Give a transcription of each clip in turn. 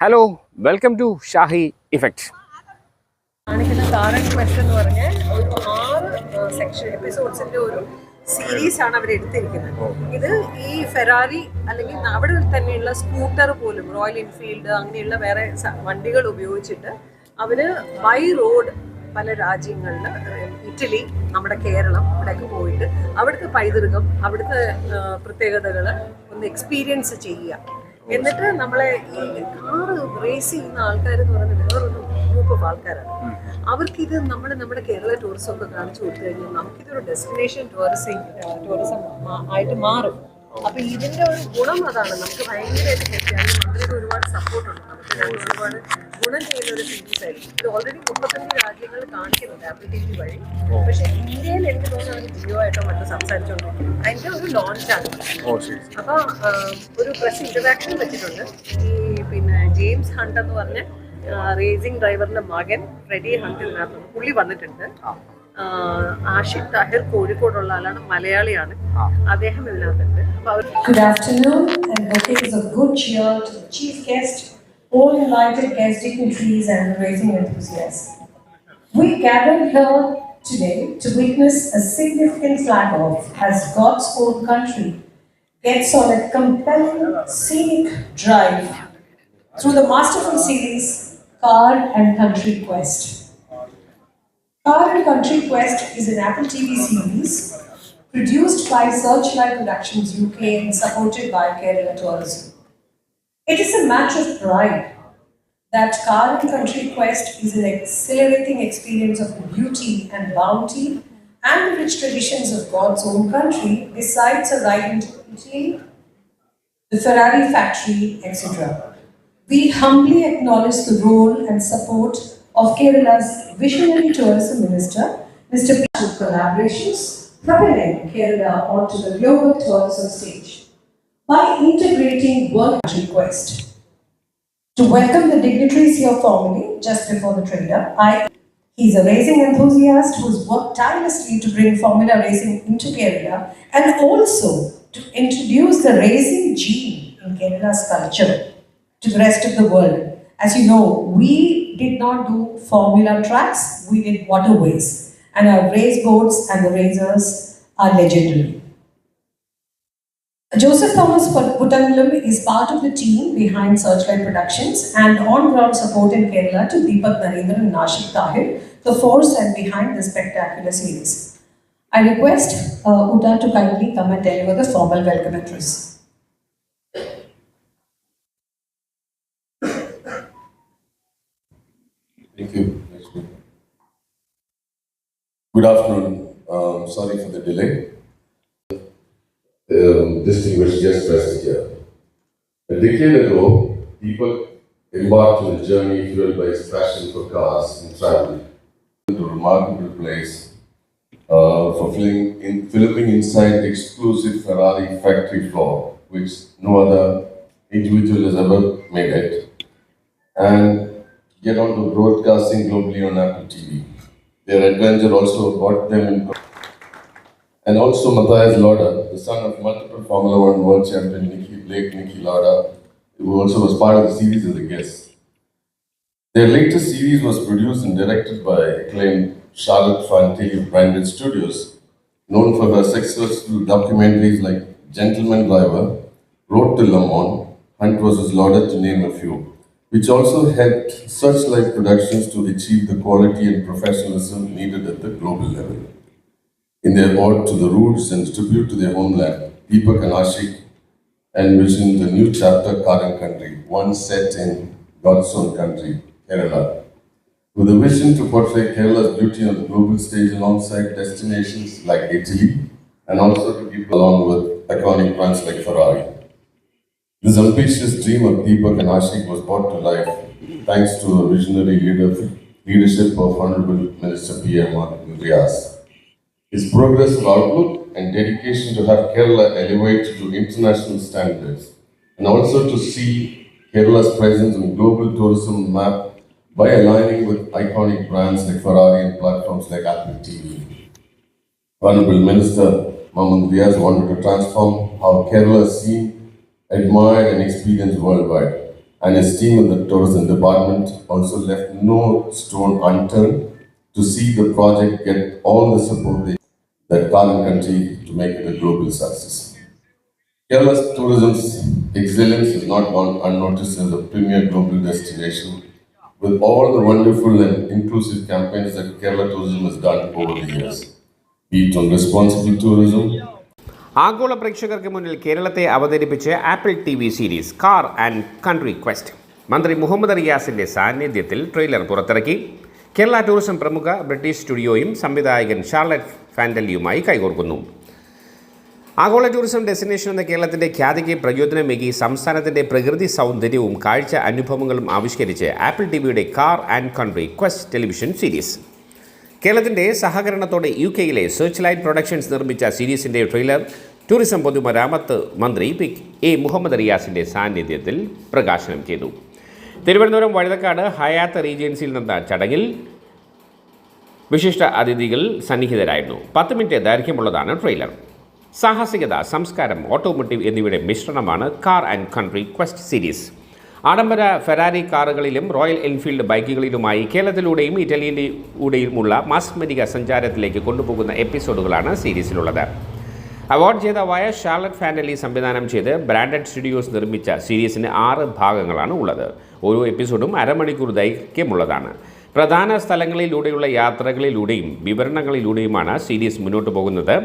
Hello welcome to Shahi effect കാണിക്കുന്ന quest എന്ന് പറഞ്ഞ ഒരു ആറ് സെക്ഷൻ എപ്പിസോഡ്സിന്റെ ഒരു സീരീസ് ആണ് അവർ എടുത്തിരിക്കുന്നത്. ഇത് ഈ ഫെറാറി അല്ലെങ്കിൽ അവിടെ തന്നെയുള്ള സ്കൂട്ടർ പോലും റോയൽ എൻഫീൽഡ് അങ്ങനെയുള്ള വേറെ വണ്ടികൾ ഉപയോഗിച്ചിട്ട് അവർ ബൈ റോഡ് പല രാജ്യങ്ങളിൽ ഇറ്റലി നമ്മുടെ കേരളം ഇവിടെയൊക്കെ പോയിട്ട് അവിടുത്തെ പൈതൃകം അവിടുത്തെ പ്രത്യേകതകൾ ഒന്ന് എക്സ്പീരിയൻസ് ചെയ്യുക. എന്നിട്ട് നമ്മളെ ഈ കാറ് റേസ് ചെയ്യുന്ന ആൾക്കാർ എന്ന് പറയുന്നത് വേറൊരു ഗ്രൂപ്പ് ഓഫ് ആൾക്കാരാണ്. അവർക്ക് ഇത് നമ്മൾ നമ്മുടെ കേരള ടൂറിസം ഒക്കെ കാണിച്ചു കൊടുത്തു കഴിഞ്ഞാൽ നമുക്കിതൊരു ഡെസ്റ്റിനേഷൻ ടൂറിസം ടൂറിസം ആയിട്ട് മാറും. അപ്പൊ ഇതിന്റെ ഒരു ഗുണം അതാണ്. നമുക്ക് ഭയങ്കരമായിട്ട് കിട്ടിയാലും മന്ത്രിക്ക് ഒരുപാട് സപ്പോർട്ട് ഉണ്ട്. നമുക്ക് ഞങ്ങൾ ഒരുപാട് ഗുണം ചെയ്യുന്ന ഒരു സീരീസ് ഓൾറെഡി മുപ്പത്തഞ്ച് രാജ്യങ്ങൾ കാണിക്കുന്നുണ്ട് ആപ്പിൾ ടി വി വഴി ഇന്ത്യയിൽ എനിക്ക് തോന്നുന്നു അവർ ജിയോ ആയിട്ടോ മറ്റോ സംസാരിച്ചുകൊണ്ടിരിക്കുന്നു അതിന്റെ ഒരു ഒരു പ്രസ് ഇന്ററാക്ഷൻ വെച്ചിട്ടുണ്ട് ഈ പിന്നെ ജെയിംസ് ഹണ്ട് എന്ന് പറഞ്ഞ റേസിംഗ് ഡ്രൈവറിന്റെ മകൻ ഫ്രെഡി ഹണ്ട് ഇതിനകത്ത് പുള്ളി വന്നിട്ടുണ്ട് ആഷിഖ് താഹിർ കോഴിക്കോടുള്ള ആളാണ് മലയാളിയാണ് അദ്ദേഹം ഇതിനകത്തുണ്ട് അപ്പൊ അവർ bouquets of good cheer to the chief guest, all invited guest dignitaries and racing enthusiasts. We gathered here today to witness a significant flag off as God's own country gets on a compelling scenic drive through the masterful series Car and Country Quest. Car and Country Quest is an Apple TV series produced by Searchlight Productions UK and supported by Kerala Tourism. It is a matter of pride that Car and Country Quest is an exhilarating experience of beauty and bounty and the rich traditions of God's own country, besides a ride into Italy, the Ferrari factory, etc. We humbly acknowledge the role and support of Kerala's visionary tourism minister, Mr. P. collaborations, propelling Kerala onto the global tourism stage by integrating World Country Quest. To welcome the dignitaries here formally, just before the trader, I He's a racing enthusiast who's worked tirelessly to bring Formula racing into Kerala and also to introduce the racing gene in Kerala's culture to the rest of the world. As you know, we did not do Formula tracks, we did waterways, and our race boats and the racers are legendary. Joseph Thomas Puttangalam is part of the team behind Searchlight Productions and on-ground support in Kerala to Deepak Narendra and Nashik Tahir, the force and behind the spectacular series. I request uh, Uta to kindly come and deliver the formal welcome address. Thank you. Good afternoon. Um, sorry for the delay. Distinguished guests present here. A decade ago, people embarked on a journey fueled by his passion for cars and travel to a remarkable place uh, for filming, in, filming inside the exclusive Ferrari factory floor, which no other individual has ever made it. And get on to broadcasting globally on Apple TV. Their adventure also brought them in. And also Matthias Lauda, the son of multiple Formula One world champion Nicky Blake Nicky Lauda, who also was part of the series as a guest. Their latest series was produced and directed by acclaimed Charlotte Fantilli of Branded Studios, known for her successful documentaries like Gentleman Driver, Road to Le Mans, Hunt vs. Lauda, to name a few, which also helped Searchlight Productions to achieve the quality and professionalism needed at the global level. In their ode to the roots and tribute to their homeland, Deepak and Ashik a new chapter, Karan country, one set in God's own country, Kerala. With a vision to portray Kerala's beauty on the global stage alongside destinations like Italy and also to keep along with iconic brands like Ferrari. This ambitious dream of Deepak and Ashik was brought to life thanks to the visionary leader, leadership of Honorable Minister P.M. Riaz. His progressive outlook and dedication to have Kerala elevate to international standards and also to see Kerala's presence on global tourism map by aligning with iconic brands like Ferrari and platforms like Apple TV. Honorable Minister Mahmoud Riaz wanted to transform how Kerala is seen, admired, and experienced worldwide. and his team in the tourism department also left no stone unturned to see the project get all the support they, that Thailand country to make it a global success. Kerala's tourism's excellence is not gone unnoticed as a premier global destination with all the wonderful and inclusive campaigns that Kerala tourism has done over the years, be it on responsible tourism, ആഗോള പ്രേക്ഷകർക്ക് മുന്നിൽ കേരളത്തെ അവതരിപ്പിച്ച് Apple T V series car and country quest മന്ത്രി മുഹമ്മദ് റിയാസിന്റെ സാന്നിധ്യത്തിൽ trailer പുറത്തിറക്കി Kerala tourism പ്രമുഖ ബ്രിട്ടീഷ് സ്റ്റുഡിയോയും സംവിധായകൻ ഷാർലറ്റ് ഫാൻഡലിയുമായി കൈകോർക്കുന്നു. ആഗോള ടൂറിസം ഡെസ്റ്റിനേഷൻ എന്ന കേരളത്തിന്റെ ഖ്യാതിക്ക് പ്രചോദനമേകി സംസ്ഥാനത്തിന്റെ പ്രകൃതി സൗന്ദര്യവും കാഴ്ച അനുഭവങ്ങളും ആവിഷ്കരിച്ച് ആപ്പിൾ ടി വിയുടെ car and country quest television series. കേരളത്തിന്റെ സഹകരണത്തോടെ യു കെയിലെ സെർച്ച് ലൈറ്റ് പ്രൊഡക്ഷൻസ് നിർമ്മിച്ച സീരീസിന്റെ ട്രെയിലർ ടൂറിസം പൊതുമരാമത്ത് മന്ത്രി പി എ മുഹമ്മദ് റിയാസിന്റെ സാന്നിധ്യത്തിൽ പ്രകാശനം ചെയ്തു. തിരുവനന്തപുരം വഴുതക്കാട് ഹയാത്ത് റീജൻസിയിൽ നടന്ന ചടങ്ങിൽ വിശിഷ്ട അതിഥികൾ സന്നിഹിതരായിരുന്നു. പത്ത് മിനിറ്റ് ദൈർഘ്യമുള്ളതാണ് ട്രെയിലർ. സാഹസികത സംസ്കാരം ഓട്ടോമോട്ടീവ് എന്നിവയുടെ മിശ്രണമാണ് Car and Country Quest series. ആഡംബര ഫെറാരി കാറുകളിലും റോയൽ എൻഫീൽഡ് ബൈക്കുകളിലുമായി കേരളത്തിലൂടെയും ഇറ്റലിയിലൂടെയുമുള്ള മാസ്മരിക സഞ്ചാരത്തിലേക്ക് കൊണ്ടുപോകുന്ന എപ്പിസോഡുകളാണ് സീരീസിലുള്ളത്. അവാർഡ് ജേതാവായ ഷാർലറ്റ് ഫാൻഡലി സംവിധാനം ചെയ്ത് ബ്രാൻഡഡ് സ്റ്റുഡിയോസ് നിർമ്മിച്ച സീരീസിന് ആറ് ഭാഗങ്ങളാണ് ഉള്ളത്. ഓരോ എപ്പിസോഡും അരമണിക്കൂർ ദൈർഘ്യമുള്ളതാണ്. പ്രധാന സ്ഥലങ്ങളിലൂടെയുള്ള യാത്രകളിലൂടെയും വിവരണങ്ങളിലൂടെയുമാണ് സീരീസ് മുന്നോട്ട് പോകുന്നത്.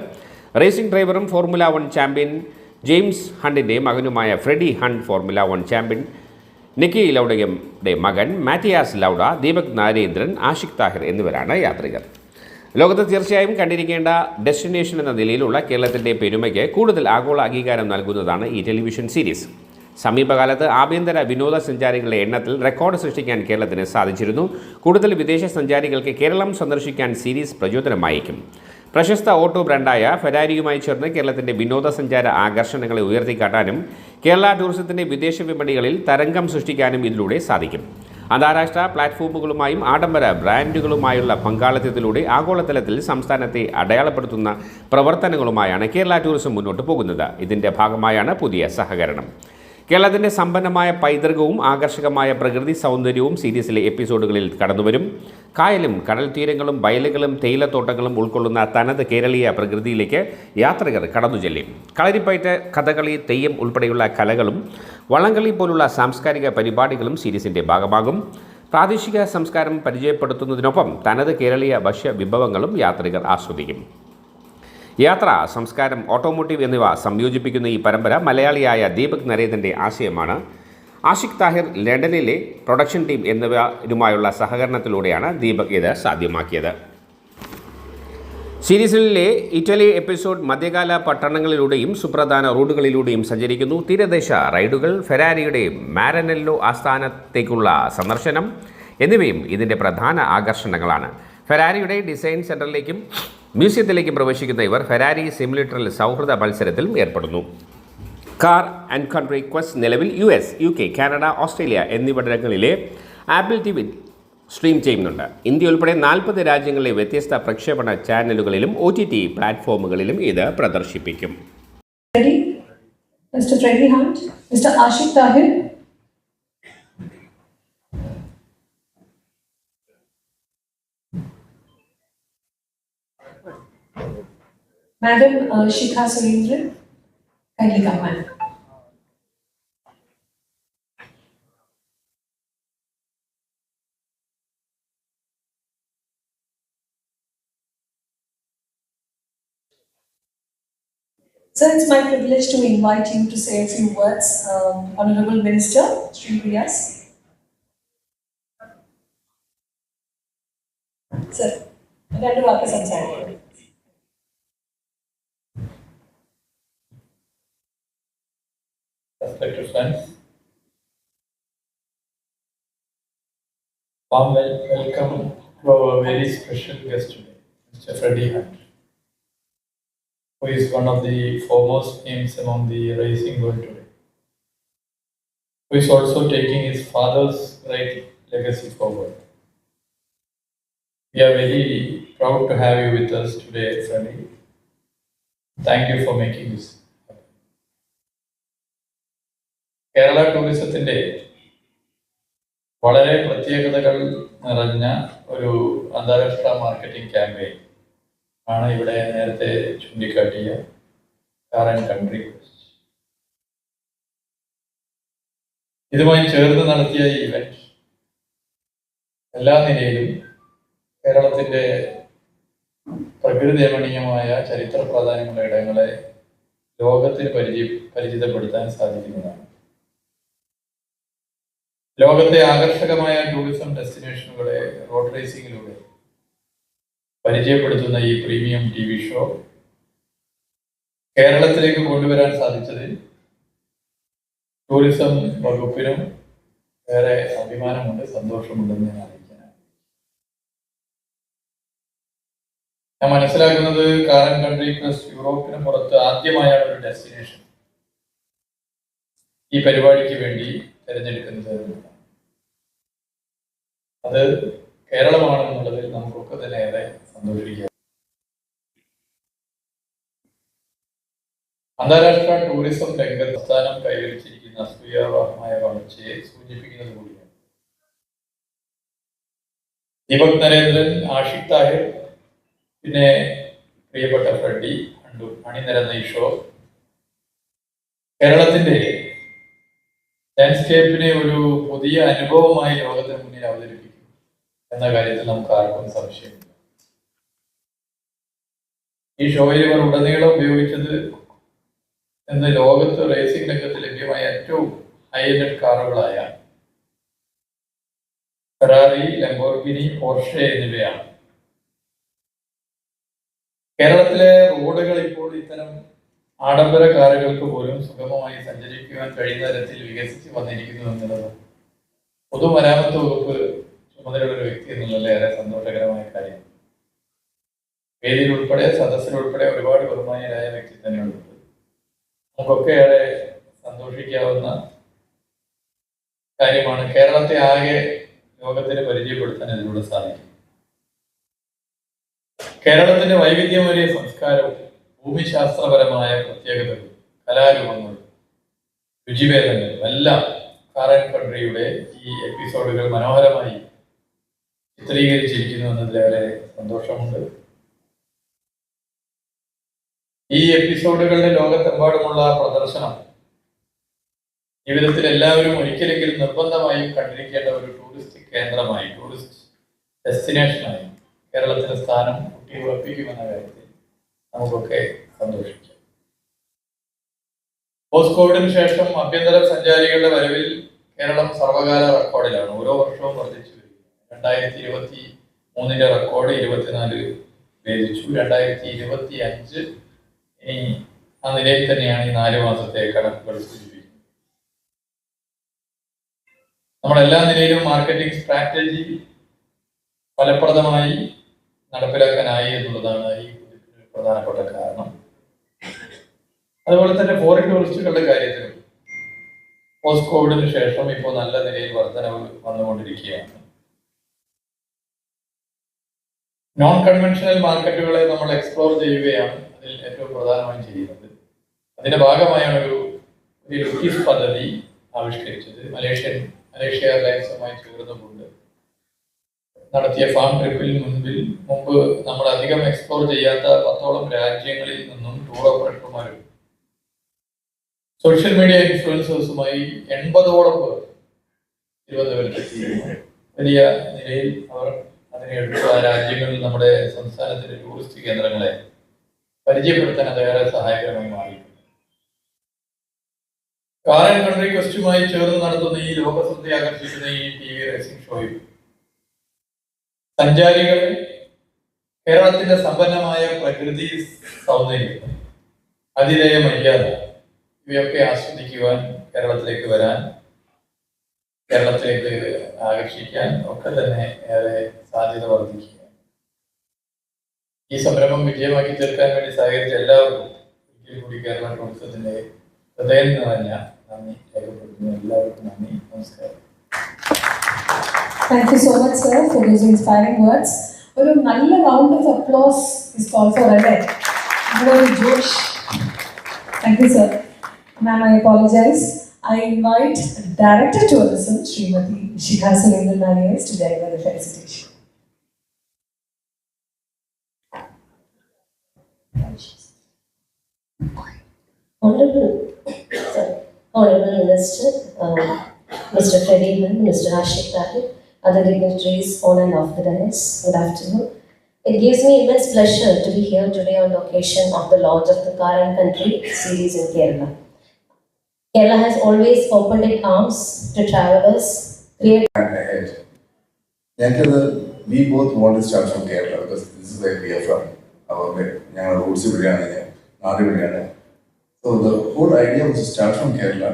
റേസിംഗ് ഡ്രൈവറും ഫോർമുല വൺ ചാമ്പ്യൻ ജെയിംസ് ഹണ്ടിന്റെ മകനുമായ Freddie Hunt Formula one champion Niki ലൗഡയുടെ മകൻ മാറ്റിയാസ് ലൗഡ ദീപക് നരേന്ദ്രൻ ആഷിഖ് താഹിർ എന്നിവരാണ് യാത്രികർ. ലോകത്ത് തീർച്ചയായും കണ്ടിരിക്കേണ്ട ഡെസ്റ്റിനേഷൻ എന്ന നിലയിലുള്ള കേരളത്തിന്റെ പെരുമയ്ക്ക് കൂടുതൽ ആഗോള അംഗീകാരം നൽകുന്നതാണ് ഈ ടെലിവിഷൻ സീരീസ്. സമീപകാലത്ത് ആഭ്യന്തര വിനോദസഞ്ചാരികളുടെ എണ്ണത്തിൽ റെക്കോർഡ് സൃഷ്ടിക്കാൻ കേരളത്തിന് സാധിച്ചിരുന്നു. കൂടുതൽ വിദേശ സഞ്ചാരികൾക്ക് കേരളം സന്ദർശിക്കാൻ സീരീസ് പ്രചോദനമായേക്കും. പ്രശസ്ത ഓട്ടോ ബ്രാൻഡായ ഫെരാരിയുമായി ചേർന്ന് കേരളത്തിന്റെ വിനോദസഞ്ചാര ആകർഷണങ്ങളെ ഉയർത്തിക്കാട്ടാനും കേരള ടൂറിസത്തിന്റെ വിദേശ വിപണികളിൽ തരംഗം സൃഷ്ടിക്കാനും ഇതിലൂടെ സാധിക്കും. അന്താരാഷ്ട്ര പ്ലാറ്റ്ഫോമുകളുമായും ആഡംബര ബ്രാൻഡുകളുമായുള്ള പങ്കാളിത്തത്തിലൂടെ ആഗോളതലത്തിൽ സംസ്ഥാനത്തെ അടയാളപ്പെടുത്തുന്ന പ്രവർത്തനങ്ങളുമായാണ് കേരള ടൂറിസം മുന്നോട്ട് പോകുന്നത്. ഇതിന്റെ ഭാഗമായാണ് പുതിയ സഹകരണം. കേരളത്തിന്റെ സമ്പന്നമായ പൈതൃകവും ആകർഷകമായ പ്രകൃതി സൗന്ദര്യവും സീരീസിലെ എപ്പിസോഡുകളിൽ കടന്നുവരും. കായലും കടൽ തീരങ്ങളും വയലുകളും തേയിലത്തോട്ടങ്ങളും ഉൾക്കൊള്ളുന്ന തനത് കേരളീയ പ്രകൃതിയിലേക്ക് യാത്രികർ കടന്നു ചെല്ലും കളരിപ്പയറ്റ് കഥകളി തെയ്യം ഉൾപ്പെടെയുള്ള കലകളും വള്ളംകളി പോലുള്ള സാംസ്കാരിക പരിപാടികളും സീരീസിന്റെ ഭാഗമാകും. പ്രാദേശിക സംസ്കാരം പരിചയപ്പെടുത്തുന്നതിനൊപ്പം തനത് കേരളീയ ഭക്ഷ്യ വിഭവങ്ങളും യാത്രികർ ആസ്വദിക്കും. യാത്ര സംസ്കാരം ഓട്ടോമോട്ടീവ് എന്നിവ സംയോജിപ്പിക്കുന്ന ഈ പരമ്പര മലയാളിയായ ദീപക് നരേന്ദ്രന്റെ ആശയമാണ്. ആഷിഖ് താഹിർ ലണ്ടനിലെ പ്രൊഡക്ഷൻ ടീം എന്നിവരുമായുള്ള സഹകരണത്തിലൂടെയാണ് ദീപക് ഇത് സാധ്യമാക്കിയത്. സീരീസിലെ ഇറ്റലി എപ്പിസോഡ് മധ്യകാല പട്ടണങ്ങളിലൂടെയും സുപ്രധാന റോഡുകളിലൂടെയും സഞ്ചരിക്കുന്നു. തീരദേശ റൈഡുകൾ ഫെരാരിയുടെ മാരനെല്ലോ ആസ്ഥാനത്തേക്കുള്ള സന്ദർശനം എന്നിവയും ഇതിന്റെ പ്രധാന ആകർഷണങ്ങളാണ്. ഫെരാരിയുടെ ഡിസൈൻ സെന്ററിലേക്കും മ്യൂസിയത്തിലേക്കും പ്രവേശിക്കുന്ന ഇവർ ഫെരാരി സിമുലേറ്ററിൽ സൗഹൃദ മത്സരത്തിലും ഏർപ്പെടുന്നു. കാർ ആൻഡ് കൺട്രി ക്വസ്റ്റ് നിലവിൽ U S U K Canada Australia എന്നിവിടങ്ങളിലെ ആപ്പിൾ ടി വി സ്ട്രീം ചെയ്യുന്നുണ്ട് ഇന്ത്യ ഉൾപ്പെടെ നാൽപ്പത് രാജ്യങ്ങളിലെ വ്യത്യസ്ത പ്രക്ഷേപണ ചാനലുകളിലും ഒ ടി ടി പ്ലാറ്റ്ഫോമുകളിലും ഇത് പ്രദർശിപ്പിക്കും? Mr. Freddie Hunt, Mr. Ashik Tahir. Madam uh, Shikha Surendran, kindly come, ma'am. So it's my privilege to invite you to say a few words, um, Honorable Minister Sri Vyas. Sir, రెండు వాక్య సంచారం Inspector Friends, warm welcome to our very special guest today, Mr. Freddie Hunt who is one of the foremost names among the racing world today, who is also taking his father's great legacy forward. We are very proud to have you with us today, Freddie. Thank you for making this happen. Kerala ടൂറിസത്തിന്റെ വളരെ പ്രത്യേകതകൾ നിറഞ്ഞ ഒരു അന്താരാഷ്ട്ര marketing campaign ആണ് ഇവിടെ നേരത്തെ ചൂണ്ടിക്കാട്ടിയ കറന്റ് കൺട്രി ഇതുമായി ചേർന്ന് നടത്തിയ ഈ ഇവന്റ് എല്ലാ നിലയിലും കേരളത്തിന്റെ പ്രകൃതി രമണീയമായ ചരിത്ര പ്രാധാന്യമുള്ള ഇടങ്ങളെ ലോകത്തിന് പരിചയ പരിചിതപ്പെടുത്താൻ സാധിക്കുന്നതാണ്. ലോകത്തെ ആകർഷകമായ ടൂറിസം ഡെസ്റ്റിനേഷനുകളെ റോഡ് റേസിംഗിലൂടെ പരിചയപ്പെടുത്തുന്ന ഈ പ്രീമിയം ടി വി ഷോ കേരളത്തിലേക്ക് കൊണ്ടുവരാൻ സാധിച്ചതിൽ ടൂറിസം വകുപ്പിനും ഏറെ അഭിമാനമുണ്ട് സന്തോഷമുണ്ടെന്ന് ഞാൻ അറിയിക്കാനാണ് ഞാൻ മനസ്സിലാക്കുന്നത് കാരൻ കൺട്രി പ്ലസ് യൂറോപ്പിന് പുറത്ത് ആദ്യമായാണ് ഒരു ഡെസ്റ്റിനേഷൻ. ഈ പരിപാടിക്ക് വേണ്ടി തിരഞ്ഞെടുക്കുന്നത് അത് കേരളമാണെന്നുള്ളതിൽ നമുക്കൊക്കെ തന്നെ ഏറെ അന്താരാഷ്ട്ര ടൂറിസം രംഗത്ത് സ്ഥാനം കൈവരിച്ചിരിക്കുന്ന അസൂയാവഹമായ വളർച്ചയെ സൂചിപ്പിക്കുന്നത് കൂടിയാണ്. ദീപക് നരേന്ദ്രൻ ആഷിഖ് താഹിർ പിന്നെ പ്രിയപ്പെട്ട ഫ്രെഡി അണ്ടു അണിനിരന്ന ഈ ഷോ കേരളത്തിന്റെ ലാൻഡ്സ്കേപ്പിനെ ഒരു പുതിയ അനുഭവമായി ലോകത്തിന് മുന്നിൽ അവതരിപ്പിക്കും എന്ന കാര്യത്തിൽ നമുക്ക് ആർക്കും സംശയമില്ല. ഈ ഷോയിൽ ഇവർ ഉടനീളം ഉപയോഗിച്ചത് എന്ന് ലോകത്ത് റേസിംഗ് രംഗത്ത് ലഭ്യമായ ഏറ്റവും ഹൈ എൻഡ് കാറുകളായ ഫെറാറി ലംബോർഗിനി പോർഷെ എന്നിവയാണ്. കേരളത്തിലെ റോഡുകൾ ഇപ്പോൾ ഇത്തരം ആഡംബര കാറുകൾക്ക് പോലും സുഗമമായി സഞ്ചരിക്കുവാൻ കഴിയുന്ന തരത്തിൽ വികസിച്ച് വന്നിരിക്കുന്നു എന്നുള്ളത് പൊതുമരാമത്ത് വകുപ്പ് ചുമതലയുള്ള ഒരു വ്യക്തി എന്നുള്ളത് ഏറെ സന്തോഷകരമായ കാര്യം സദസ്സിൽ ഉൾപ്പെടെ ഒരുപാട് ബഹുമാനീയരായ വ്യക്തി തന്നെയുണ്ട്. നമുക്കൊക്കെ ഏറെ സന്തോഷിക്കാവുന്ന കാര്യമാണ് കേരളത്തെ ആകെ ലോകത്തിന് പരിചയപ്പെടുത്താൻ ഇതിലൂടെ സാധിക്കും. കേരളത്തിന്റെ വൈവിധ്യമേറിയ സംസ്കാരവും ഭൂമിശാസ്ത്രപരമായ പ്രത്യേകതകളും കലാരൂപങ്ങളും രുചിഭേദങ്ങളും എല്ലാം കാറൻ കൺട്രിയുടെ ഈ എപ്പിസോഡുകൾ മനോഹരമായി ചിത്രീകരിച്ചിരിക്കുന്നു എന്നതിലേറെ സന്തോഷമുണ്ട്. ഈ എപ്പിസോഡുകളുടെ ലോകത്തെമ്പാടുമുള്ള പ്രദർശനം ജീവിതത്തിൽ എല്ലാവരും ഒരിക്കലെങ്കിലും നിർബന്ധമായും കണ്ടിരിക്കേണ്ട ഒരു ടൂറിസ്റ്റ് കേന്ദ്രമായി ടൂറിസ്റ്റ് ഡെസ്റ്റിനേഷനായി കേരളത്തിന്റെ സ്ഥാനം കുട്ടി ഉറപ്പിക്കുമെന്ന കാര്യത്തിൽ നമുക്കൊക്കെ സന്തോഷിക്കാം. പോസ്റ്റ് കോവിഡിന് ശേഷം ആഭ്യന്തര സഞ്ചാരികളുടെ വരവിൽ കേരളം സർവകാല റെക്കോർഡിലാണ്. ഓരോ വർഷവും വർദ്ധിച്ചു വരികയാണ് രണ്ടായിരത്തി ഇരുപത്തി മൂന്നിന്റെ റെക്കോർഡ് ഇരുപത്തിനാല് ഭേദിച്ചു. രണ്ടായിരത്തി ഇരുപത്തി അഞ്ച് ആ നിലയിൽ തന്നെയാണ് ഈ നാല് മാസത്തെ കണക്കുകൾ സൂചിപ്പിക്കുന്നത് നമ്മളെല്ലാ നിലയിലും മാർക്കറ്റിംഗ് സ്ട്രാറ്റജി ഫലപ്രദമായി നടപ്പിലാക്കാനായി എന്നുള്ളതാണ് ഈ പ്രധാനപ്പെട്ട കാരണം. അതുപോലെ തന്നെ ഫോറിൻ ടൂറിസ്റ്റുകളുടെ കാര്യത്തിലും പോസ്റ്റ് കോവിഡിന് ശേഷം ഇപ്പോൾ നല്ല നിലയിൽ വർധനവ് വന്നുകൊണ്ടിരിക്കുകയാണ്. നോൺ കൺവെൻഷണൽ മാർക്കറ്റുകളെ നമ്മൾ എക്സ്പ്ലോർ ചെയ്യുകയാണ്. ഏറ്റവും പ്രധാനമായും ചെയ്യുന്നത്. അതിന്റെ ഭാഗമായാണ് ഒരു ഒരു പദ്ധതി ആവിഷ്കരിച്ചത്. മലേഷ്യൻ മലേഷ്യ എയർലൈൻസുമായി ചേർന്നുകൊണ്ട് നടത്തിയ ഫാം ട്രിപ്പിൽ മുൻപിൽ മുമ്പ് നമ്മൾ അധികം എക്സ്പ്ലോർ ചെയ്യാത്ത പത്തോളം രാജ്യങ്ങളിൽ നിന്നും ടൂർ ഓപ്പറേറ്റർമാരും സോഷ്യൽ മീഡിയ ഇൻഫ്ലുവൻസേഴ്സുമായി എൺപതോളം പേർ തിരുവനന്തപുരത്തെത്തി വലിയ നിലയിൽ അവർ അതിനെ എടുത്ത. രാജ്യങ്ങളിൽ നമ്മുടെ സംസ്ഥാനത്തിന്റെ ടൂറിസ്റ്റ് കേന്ദ്രങ്ങളെ പരിചയപ്പെടുത്താൻ അത് ഏറെ സഹായകരമായി മാറി. കാർ കൺട്രി ക്വസ്റ്റുമായി ചേർന്ന് നടത്തുന്ന ഈ ലോകശ്രദ്ധ ആകർഷിക്കുന്ന ഈ ടി വി റേസിംഗ് ഷോയിൽ സഞ്ചാരികൾ കേരളത്തിന്റെ സമ്പന്നമായ പ്രകൃതി സൗന്ദര്യം അതിഥേയ മര്യാദ ഇവയൊക്കെ ആസ്വദിക്കുവാൻ കേരളത്തിലേക്ക് വരാൻ കേരളത്തിലേക്ക് ആകർഷിക്കാൻ ഒക്കെ തന്നെ ഏറെ സാധ്യത വർദ്ധിക്കുക ഈ സംരംഭം വിജയമാക്കി തീർക്കാൻ വേണ്ടി സഹകരിച്ച എല്ലാവർക്കും ഒരിക്കൽ കൂടി കേരള ടൂറിസത്തിന്റെ ഹൃദയം നിറഞ്ഞ നന്ദി രേഖപ്പെടുത്തുന്നു എല്ലാവർക്കും നന്ദി നമസ്കാരം Thank you so much, sir, for those inspiring words. ഒരു നല്ല round of applause is call for അല്ലേ ഇവിടെ ഒരു Josh thank you sir ma'am I apologise I invite Director Tourism, Srimati Shikha Sunil Narias to deliver the felicitation. Honorable Minister, Mr. Freddie Hill, Mr. Ashik Tahir, other dignitaries on and off the dais, good afternoon. It gives me immense pleasure to be here today on the occasion of the launch of the Karan Country series in Kerala. Kerala has always opened its arms to travelers. Create ahead. Yankada, we both want to start from Kerala because this is where we are from. Our, our roots are Naadu ഇവിടെയാണ് so the whole idea was start from Kerala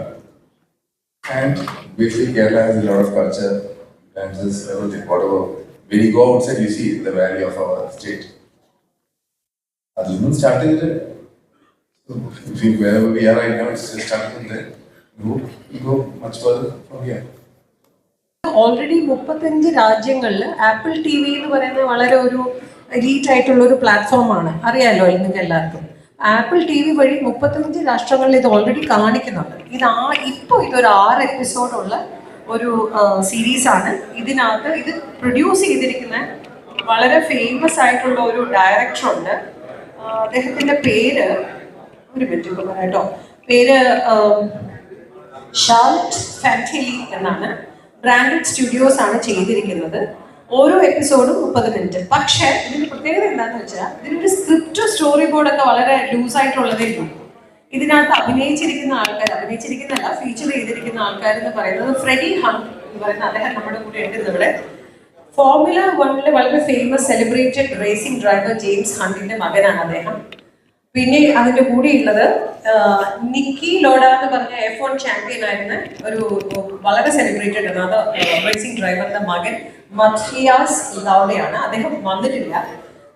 and basically Kerala has a lot of culture dances, everything, whatever. When you go outside, you see the value of our state. അതിൽ നിന്നും start ചെയ്തിട്ട് if we, wherever we are right now, it's just starting from there. We go, we go much further from here. Already മുപ്പത്തഞ്ച് രാജ്യങ്ങളിൽ apple T V എന്ന് പറയുന്നത് വളരെ ഒരു elite ആയിട്ടുള്ള ഒരു പ്ലാറ്റ്ഫോമാണ് അറിയാലോ നിങ്ങൾക്ക് എല്ലാവർക്കും ആപ്പിൾ ടി വി വഴി മുപ്പത്തഞ്ച് രാഷ്ട്രങ്ങളിൽ ഇത് ഓൾറെഡി കാണിക്കുന്നുണ്ട്. ഇത് ആ ഇപ്പോൾ ഇതൊരു ആറ് എപ്പിസോഡുള്ള ഒരു സീരീസാണ് ഇതിനകത്ത് ഇത് പ്രൊഡ്യൂസ് ചെയ്തിരിക്കുന്ന വളരെ ഫേമസ് ആയിട്ടുള്ള ഒരു ആ, അദ്ദേഹത്തിന്റെ പേര് ഒരു മിനിറ്റ് കേട്ടോ. പേര് ഷാർട്ട് ഫാന്റലി എന്നാണ്. ബ്രാൻഡഡ് സ്റ്റുഡിയോസ് ആണ് ചെയ്തിരിക്കുന്നത്. ഓരോ എപ്പിസോഡും മുപ്പത് മിനിറ്റ് പക്ഷേ ഇതിന്റെ പ്രത്യേകത എന്താണെന്ന് വെച്ചാൽ ഇതിനൊരു സ്ക്രിപ്റ്റ് സ്റ്റോറി ബോർഡ് ഒക്കെ വളരെ ലൂസ് ആയിട്ടുള്ളതേ ഉള്ളൂ. ഇതിനകത്ത് അഭിനയിച്ചിരിക്കുന്ന ആൾക്കാർ അഭിനയിച്ചിരിക്കുന്നല്ല ഫീച്ചർ ചെയ്തിരിക്കുന്ന ആൾക്കാർ എന്ന് പറയുന്നത് ഫ്രെഡി ഹം എന്ന് പറയുന്ന അദ്ദേഹം നമ്മുടെ കൂടെ ഉണ്ട് ഇവിടെ ഫോർമുല വണ്ണിലെ വളരെ famous celebrated racing driver James ഹണ്ടിന്റെ മകനാണ് അദ്ദേഹം. പിന്നെ അതിന്റെ കൂടെയുള്ളത് നിക്കി ലോഡ എന്ന് പറഞ്ഞ എഫ് ചാമ്പ്യൻ ആയിരുന്ന ഒരു വളരെ സെലിബ്രേറ്റഡ് ആണ് അത് റേസിംഗ് ഡ്രൈവറിന്റെ മകൻ. മഥിയാസ് ലൗഡയാണ് അദ്ദേഹം വന്നിട്ടില്ല.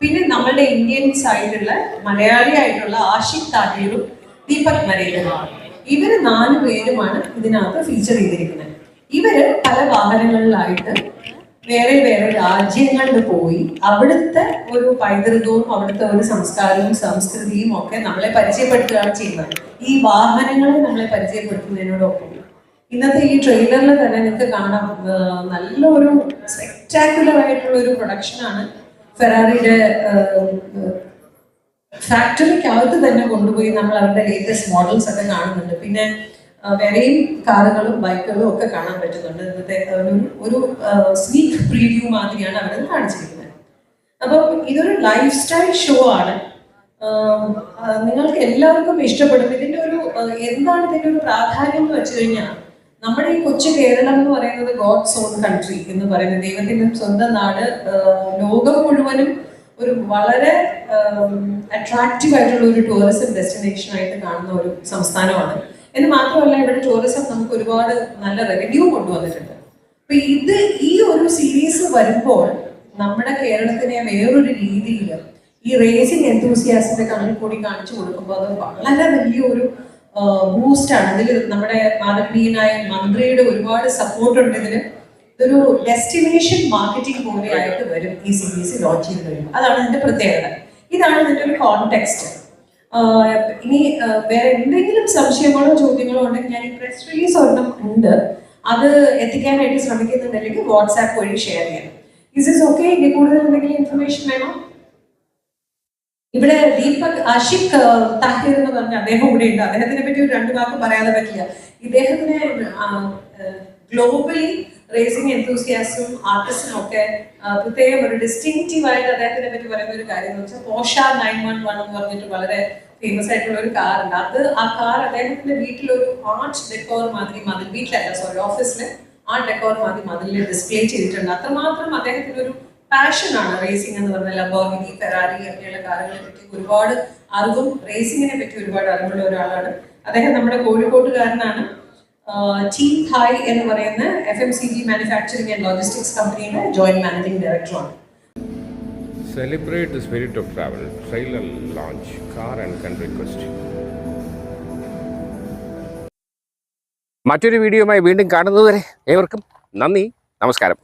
പിന്നെ നമ്മളുടെ ഇന്ത്യൻ സൈഡിലുള്ള മലയാളി ആയിട്ടുള്ള ആഷിഖ് താഹിറും ദീപക് നരേന്ദ്രനുമാണ് ഇവർ നാല് പേരുമാണ് ഇതിനകത്ത് ഫീച്ചർ ചെയ്തിരിക്കുന്നത്. ഇവർ പല വാഹനങ്ങളിലായിട്ട് വേറെ വേറെ രാജ്യങ്ങളിൽ പോയി അവിടുത്തെ ഒരു പൈതൃകവും അവിടുത്തെ ഒരു സംസ്കാരവും സംസ്കൃതിയും ഒക്കെ നമ്മളെ പരിചയപ്പെടുത്തുകയാണ് ചെയ്യുന്നത്. ഈ വാഹനങ്ങളെ നമ്മളെ പരിചയപ്പെടുത്തുന്നതിനോടൊപ്പം. ഇന്നത്തെ ഈ ട്രെയിലറിൽ തന്നെ നിങ്ങൾക്ക് കാണാം. നല്ലൊരു സ്പെക്ടാക്കുലർ ആയിട്ടുള്ള ഒരു പ്രൊഡക്ഷനാണ് ഫെറാറിയുടെ ഫാക്ടറിക്കകത്ത് തന്നെ കൊണ്ടുപോയി നമ്മൾ അവരുടെ ലേറ്റസ്റ്റ് മോഡൽസ് ഒക്കെ കാണുന്നുണ്ട്. പിന്നെ വേറെയും കാറുകളും ബൈക്കുകളും ഒക്കെ കാണാൻ പറ്റുന്നുണ്ട്. ഇന്നത്തെ ഒരു സ്വീറ്റ് പ്രീവ്യൂ മാതിരിയാണ് അവിടെ കാണിച്ചിരിക്കുന്നത്. അപ്പം ഇതൊരു ലൈഫ് സ്റ്റൈൽ ഷോ ആണ് നിങ്ങൾക്ക് എല്ലാവർക്കും ഇഷ്ടപ്പെടും. ഇതിന്റെ ഒരു എന്താണ് ഇതിന്റെ ഒരു പ്രാധാന്യം എന്ന് വെച്ച് കഴിഞ്ഞാൽ നമ്മുടെ ഈ കൊച്ചു കേരളം എന്ന് പറയുന്നത് ഗോഡ്സ് ഓൺ കൺട്രി എന്ന് പറയുന്നത് ദൈവത്തിന്റെ സ്വന്തം നാട് ലോകം മുഴുവനും ഒരു വളരെ അട്രാക്റ്റീവ് ആയിട്ടുള്ള ഒരു ടൂറിസം ഡെസ്റ്റിനേഷൻ ആയിട്ട് കാണുന്ന ഒരു സംസ്ഥാനമാണ്. എന്ന് മാത്രമല്ല ഇവിടെ ടൂറിസം നമുക്ക് ഒരുപാട് നല്ല റവന്യൂ കൊണ്ടുവന്നിട്ടുണ്ട്. അപ്പൊ ഇത് ഈ ഒരു സീരീസ് വരുമ്പോൾ നമ്മുടെ കേരളത്തിനെ വേറൊരു രീതിയിൽ ഈ റേസിംഗ് എന്തൂസിയാസിന്റെ കണ്ണിൽ കൂടി കാണിച്ചു കൊടുക്കുമ്പോൾ അത് വളരെ വലിയൊരു ബൂസ്റ്റ് ആണ്. ഇതിൽ നമ്മുടെ ആദരണീയനായ മന്ത്രിയുടെ ഒരുപാട് സപ്പോർട്ട് ഉണ്ട് ഇതിന്. ഇതൊരു ഡെസ്റ്റിനേഷൻ മാർക്കറ്റിംഗ് പോലെയായിട്ട് വരും ഈ സി ബി സീരീസ് ലോഞ്ച് ചെയ്ത് കഴിയുമ്പോൾ. അതാണ് ഇതിന്റെ പ്രത്യേകത. ഇതാണ് ഇതിന്റെ ഒരു കോൺടെക്സ്റ്റ് ഇനി വേറെ എന്തെങ്കിലും സംശയങ്ങളോ ചോദ്യങ്ങളോ ഉണ്ടെങ്കിൽ ഞാൻ ഈ പ്രസ് റിലീസ് ഒരെണ്ണം ഉണ്ട്. അത് എത്തിക്കാനായിട്ട് ശ്രമിക്കുന്നുണ്ടെങ്കിൽ വാട്സാപ്പ് വഴി ഷെയർ ചെയ്യാം. ഇസ് ഇസ് ഓക്കെ ഇനി കൂടുതൽ എന്തെങ്കിലും ഇൻഫർമേഷൻ വേണോ? ഇവിടെ ദീപക് അഷിക് താഹിർ എന്ന് പറഞ്ഞ അദ്ദേഹം ഇവിടെ ഉണ്ട്. അദ്ദേഹത്തിനെ പറ്റി ഒരു രണ്ടു വാക്ക് പറയാതെ പറ്റില്ല. ഇദ്ദേഹത്തിന് ഗ്ലോബലി റേസിംഗ് എന്തൂസിയാസും ആർട്ടിസ്റ്റും ഒക്കെ പ്രത്യേകം ഒരു ഡിസ്റ്റിങ്റ്റീവ് ആയിട്ട് അദ്ദേഹത്തിനെ പറ്റി പറയുന്ന ഒരു കാര്യം എന്ന് വെച്ചാൽ പോഷ നയൻ വൺ വൺ എന്ന് പറഞ്ഞിട്ട് വളരെ ഫേമസ് ആയിട്ടുള്ള ഒരു കാർ ഉണ്ട്. അത് ആ കാർ അദ്ദേഹത്തിന്റെ വീട്ടിലൊരു ആർട്ട് ഡെക്കോർ മാതിരി മതിൽ വീട്ടിലല്ല സോറി ഓഫീസിൽ ആർട്ട് ഡെക്കോർ മാതിരി മതിലിൽ ഡിസ്പ്ലേ ചെയ്തിട്ടുണ്ട്. അത്രമാത്രം അദ്ദേഹത്തിന് ഒരു പാഷനാണ് റേസിംഗ് എന്ന് പറഞ്ഞ ലംബോർഗിനി ഫെറാറി ഒക്കെയുള്ള കാറുകളെ പറ്റി ഒരുപാട് അറിവും റേസിംഗിനെ പറ്റി ഒരുപാട് അറിവുള്ള ഒരാളാണ് അദ്ദേഹം നമ്മുടെ കോഴിക്കോട്ടുകാരനാണ് ടീം ഹായ് എന്ന് പറയുന്ന F M C G manufacturing and logistics കമ്പനിയുടെ ജോയിന്റ് മാനേജിംഗ് ഡയറക്ടറാണ് Celebrate the spirit of travel. Trailer launch, car and country quest. മറ്റൊരു വീഡിയോയുമായി വീണ്ടും കാണുന്നതുവരെ ഏവർക്കും നന്ദി നമസ്കാരം